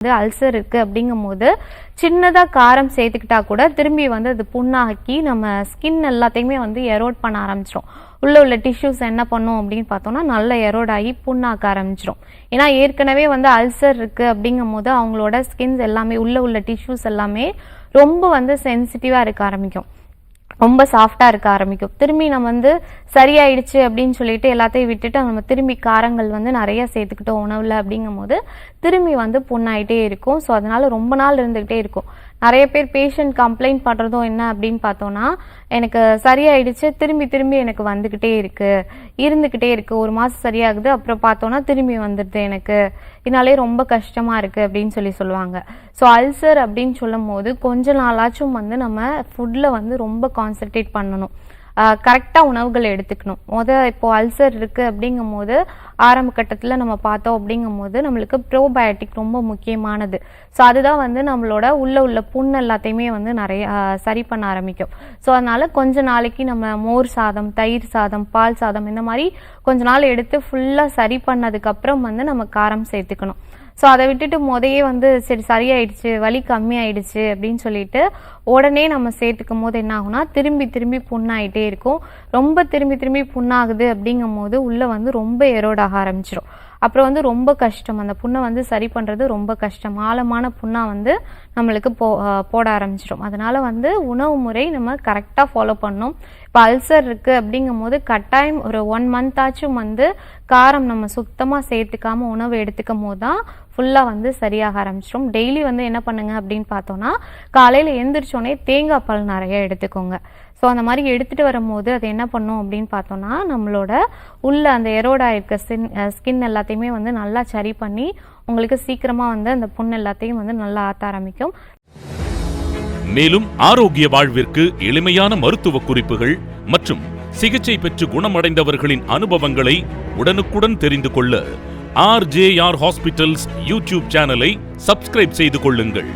வந்து அல்சர் இருக்குது அப்படிங்கும் போது சின்னதாக காரம் சேர்த்துக்கிட்டா கூட திரும்பி வந்து அது புண்ணாக்கி நம்ம ஸ்கின் எல்லாத்தையுமே வந்து எரோட் பண்ண ஆரம்பிச்சிடும் உள்ள உள்ள டிஷ்யூஸ் என்ன பண்ணும் அப்படின்னு பார்த்தோம்னா நல்ல எரோட் ஆகி புண்ணாக்க ஆரம்பிச்சிடும் ஏன்னா ஏற்கனவே வந்து அல்சர் இருக்குது அப்படிங்கும் போது அவங்களோட ஸ்கின்ஸ் எல்லாமே உள்ள உள்ள டிஷ்யூஸ் எல்லாமே ரொம்ப வந்து சென்சிட்டிவாக இருக்க ஆரம்பிக்கும். ரொம்ப சாஃப்டாக இருக்க ஆரம்பிக்கும். திரும்பி நம்ம வந்து சரியாயிடுச்சு அப்படின்னு சொல்லிட்டு எல்லாத்தையும் விட்டுட்டு நம்ம திரும்பி காரங்கள் வந்து நிறைய சேர்த்துக்கிட்டோம் உணவில் அப்படிங்கும் போது திரும்பி வந்து புண்ணாயிட்டே இருக்கும். ஸோ அதனால ரொம்ப நாள் இருந்துக்கிட்டே இருக்கும். நிறைய பேர் பேஷண்ட் கம்ப்ளைண்ட் பண்ணுறதும் என்ன அப்படின்னு பார்த்தோன்னா எனக்கு சரியாயிடுச்சு திரும்பி திரும்பி எனக்கு வந்துக்கிட்டே இருக்குது இருந்துக்கிட்டே இருக்குது ஒரு மாதம் சரியாகுது அப்புறம் பார்த்தோன்னா திரும்பி வந்துடுது எனக்கு. இதனாலே ரொம்ப கஷ்டமாக இருக்குது அப்படின்னு சொல்லி சொல்லுவாங்க. ஸோ அல்சர் அப்படின்னு சொல்லும் போது கொஞ்ச நாளாச்சும் வந்து நம்ம ஃபுட்டில் வந்து ரொம்ப கான்சென்ட்ரேட் பண்ணணும். கரெக்டாக உணவுகள் எடுத்துக்கணும். முத இப்போ அல்சர் இருக்குது அப்படிங்கும் போது ஆரம்ப கட்டத்தில் நம்ம பார்த்தோம் அப்படிங்கும் போது நம்மளுக்கு ப்ரோபயோட்டிக் ரொம்ப முக்கியமானது. ஸோ அதுதான் வந்து நம்மளோட உள்ள உள்ள புண் எல்லாத்தையுமே வந்து நிறைய சரி பண்ண ஆரம்பிக்கும். ஸோ அதனால கொஞ்ச நாளைக்கு நம்ம மோர் சாதம் தயிர் சாதம் பால் சாதம் இந்த மாதிரி கொஞ்ச நாள் எடுத்து ஃபுல்லாக சரி பண்ணதுக்கப்புறம் வந்து நம்ம காரம் சேர்த்துக்கணும். ஸோ அதை விட்டுட்டு முதையே வந்து சரி சரியாயிடுச்சு வலி கம்மியாயிடுச்சு அப்படின்னு சொல்லிட்டு உடனே நம்ம சேர்த்துக்கும் போது என்ன ஆகும்னா திரும்பி திரும்பி புண்ணாயிட்டே இருக்கும். ரொம்ப திரும்பி திரும்பி புண்ணாகுது அப்படிங்கும் போது உள்ள வந்து ரொம்ப ஆக ஆரம்பிச்சிடும் அப்புறம் வந்து ரொம்ப கஷ்டம். அந்த புண்ணை வந்து சரி பண்ணுறது ரொம்ப கஷ்டம். ஆழமான புண்ணா வந்து நம்மளுக்கு போ போட ஆரம்பிச்சிடும். அதனால் வந்து உணவு முறை நம்ம கரெக்டாக ஃபாலோ பண்ணணும் இப்போ அல்சர் இருக்குது அப்படிங்கும் போது கட்டாயம் ஒரு ஒன் மந்த் ஆச்சும் வந்து காரம் நம்ம சுத்தமாக சேர்த்துக்காம உணவு எடுத்துக்கும் போது தான் ஃபுல்லாக வந்து சரியாக ஆரம்பிச்சிடும். டெய்லி வந்து என்ன பண்ணுங்க அப்படின்னு பார்த்தோன்னா காலையில் எழுந்திரிச்சோன்னே தேங்காய் பால் நிறைய எடுத்துக்கோங்க. ஸோ அந்த மாதிரி எடுத்துகிட்டு வரும்போது அது என்ன பண்ணும் அப்படின்னு பார்த்தோன்னா நம்மளோட உள்ள அந்த எரோடா இருக்க ஸ்கின் ஸ்கின் எல்லாத்தையுமே வந்து நல்லா சரி பண்ணி உங்களுக்கு சீக்கிரமாக வந்து அந்த புண் எல்லாத்தையும் வந்து நல்லா ஆற்ற ஆரம்பிக்கும். மேலும் ஆரோக்கிய வாழ்விற்கு எளிமையான மருத்துவ குறிப்புகள் மற்றும் சிகிச்சை பெற்று குணமடைந்தவர்களின் அனுபவங்களை உடனுக்குடன் தெரிந்து கொள்ள ஆர்ஜேஆர் ஹாஸ்பிட்டல்ஸ் யூடியூப் சேனலை சப்ஸ்கிரைப் செய்து கொள்ளுங்கள்.